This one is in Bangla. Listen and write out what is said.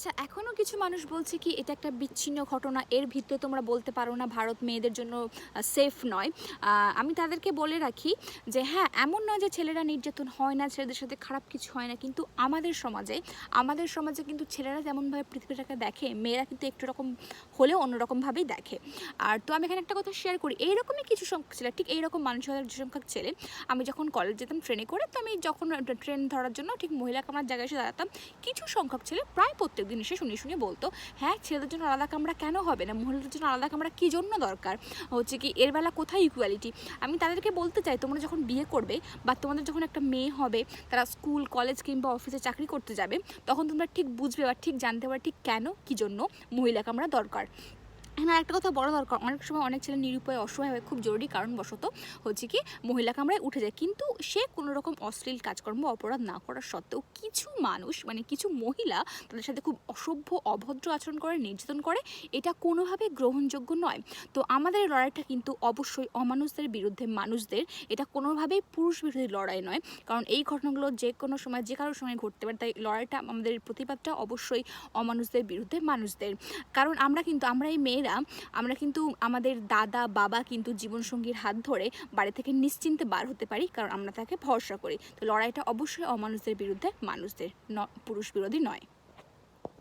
আচ্ছা এখনও কিছু মানুষ বলছে কি এটা একটা বিচ্ছিন্ন ঘটনা, এর ভিতরে তোমরা বলতে পারো না ভারত মেয়েদের জন্য সেফ নয়। আমি তাদেরকে বলে রাখি যে হ্যাঁ এমন নয় যে ছেলেরা নির্যাতন হয় না, ছেলেদের সাথে খারাপ কিছু হয় না, কিন্তু আমাদের সমাজে আমাদের সমাজে কিন্তু ছেলেরা যেমনভাবে পৃথিবীটাকে দেখে, মেয়েরা কিন্তু একটু রকম হলেও অন্যরকমভাবেই দেখে। আর তো আমি এখানে একটা কথা শেয়ার করি, এইরকমই কিছু সংখ্যক ছেলে, ঠিক এইরকম মানসিকতার যে সংখ্যক ছেলে, আমি যখন কলেজ যেতাম ট্রেনে করে তো আমি যখন, ট্রেন ধরার জন্য ঠিক মহিলা কামরার জায়গায় এসে দাঁড়াতাম, কিছু সংখ্যক ছেলে, প্রায় প্রত্যেক দিন এসে শুনে শুনে বলতো হ্যাঁ ছেলেদের জন্য আলাদা কামরা কেন হবে না? মহিলাদের জন্য আলাদা কামরা কী জন্য দরকার? হচ্ছে কি, এর বেলা কোথায় ইকুয়ালিটি আমি তাদেরকে বলতে চাই, তোমরা যখন বিয়ে করবে বা তোমাদের যখন একটা মেয়ে হবে, তারা স্কুল কলেজ কিংবা অফিসে চাকরি করতে যাবে, তখন তোমরা ঠিক বুঝবে বা ঠিক জানতে পারবে ঠিক কেন, কী জন্য মহিলা কামরা দরকার। এখানে একটা কথা বড় দরকার। অনেক সময় অনেক ছেলে নিরুপায় অসহায় হয়, খুব জরুরি কারণবশত হচ্ছে কি, মহিলা কামরায় উঠে যায়। কিন্তু সে কোনো রকম অশ্লীল কাজকর্ম, অপরাধ না করার সত্ত্বেও কিছু মানুষ মানে কিছু মহিলা তাদের সাথে খুব অসভ্য, অভদ্র আচরণ করে, নির্যাতন করে, এটা কোনোভাবে গ্রহণযোগ্য নয়। তো আমাদের লড়াইটা কিন্তু অবশ্যই অমানুষদের বিরুদ্ধে, মানুষদের এটা কোনোভাবেই পুরুষ বিরোধী লড়াই নয়। কারণ এই ঘটনাগুলো যে কোনো সময়, যে কারোর সময় ঘটতে পারে, তাই লড়াইটা আমাদের প্রতিবাদটা অবশ্যই অমানুষদের বিরুদ্ধে, মানুষদের। কারণ আমরা কিন্তু, আমরা এই মেয়েরা আমরা কিন্তু আমাদের দাদা, বাবা কিন্তু জীবনসঙ্গীর হাত ধরে বাড়ি থেকে নিশ্চিন্তে বার হতে পারি, কারণ আমরা তাকে ভরসা করি। তো লড়াইটা অবশ্যই অমানুষদের বিরুদ্ধে, মানুষদের পুরুষ বিরোধী নয়।